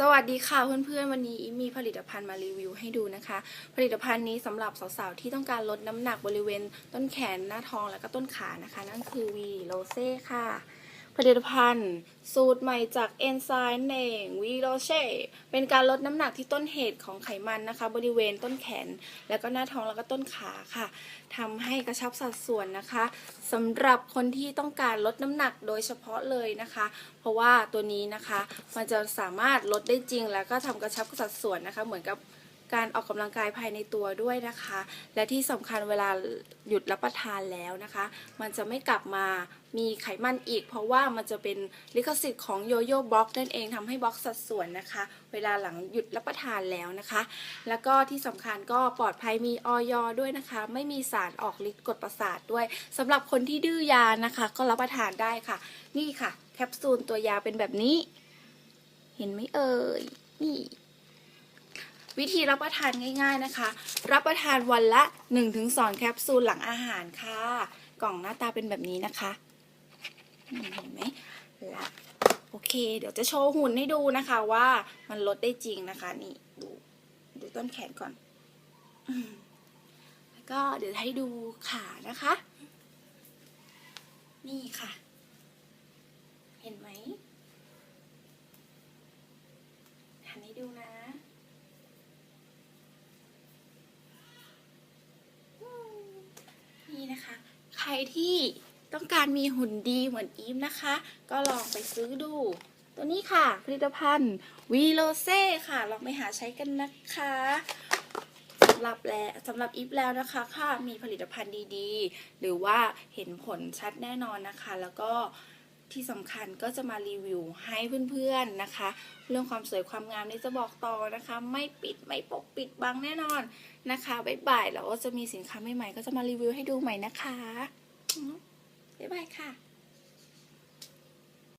สวัสดีค่ะเพื่อนๆ วันนี้อิมมีผลิตภัณฑ์มารีวิวให้ดูนะคะ ผลิตภัณฑ์นี้สำหรับสาวๆ ที่ต้องการลดน้ำหนักบริเวณต้นแขนหน้าท้องและก็ต้นขานะคะ นั่นคือวีโรเซ่ค่ะ ผลิตภัณฑ์ สูตรใหม่จากเอนไซม์เองวีโรเช่เป็นการลดน้ำหนักที่ต้นเหตุของไขมันนะคะ บริเวณต้นแขน แล้วก็หน้าท้องแล้วก็ต้นขาค่ะทำให้กระชับสัดส่วนนะคะสำหรับคนที่ต้องการลดน้ำหนักโดยเฉพาะเลยนะคะ เพราะว่าตัวนี้นะคะ มันจะสามารถลดได้จริงแล้วก็ทำกระชับสัดส่วนนะคะ เหมือนกับ การออกกำลังกายภายในตัวด้วยนะคะ และที่สำคัญเวลาหยุดรับประทานแล้วนะคะ มันจะไม่กลับมามีไขมันอีก เพราะว่ามันจะเป็นลิขสิทธิ์ของโยโย่บล็อกนั่นเองทำให้บล็อกสัดส่วนนะคะ เวลาหลังหยุดรับประทานแล้วนะคะ แล้วก็ที่สำคัญก็ปลอดภัยมีออยด้วยนะคะ ไม่มีสารออกฤทธิ์กดประสาทด้วยสำหรับคนที่ดื้อยานะคะ ก็รับประทานได้ค่ะ นี่ค่ะ แคปซูลตัวยาเป็นแบบนี้ เห็นไหมเอ่ยนี่ วิธีรับประทานง่ายๆนะคะ รับประทานวันละ 1-2 แคปซูลหลังอาหารค่ะ กล่องหน้าตาเป็นแบบนี้นะคะเห็นไหมละโอเค เดี๋ยวจะโชว์หุ่นให้ดูนะคะว่ามันลดได้จริงนะคะ นี่ดูดูต้นแขนก่อน แล้วก็เดี๋ยวให้ดูขานะคะ นี่ค่ะ เห็นไหมหันให้ดูนะ นี่นะคะ ใค รที่ต้องการมีหุ่นดีเหมือนอีฟนะคะ ก็ลองไปซื้อดู ตัวนี้ค่ะ ผลิตภัณฑ์วีโลเซ่ค่ะ ลองไปหาใช้กันนะคะสำหรับแล้วสำหรับอีฟแล้วนะคะค่ะมีผลิตภัณฑ์ดีๆ หรือว่าเห็นผลชัดแน่นอนนะคะ แล้วก็ ที่สำคัญก็จะมารีวิวให้เพื่อนๆนะคะ เรื่องความสวยความงามนี่จะบอกต่อนะคะ ไม่ปิดไม่ปกปิดบังแน่นอนนะคะบ๊ายบายแล้วก็จะมีสินค้าใหม่ๆก็จะมารีวิวให้ดูใหม่นะคะบ๊ายบายค่ะ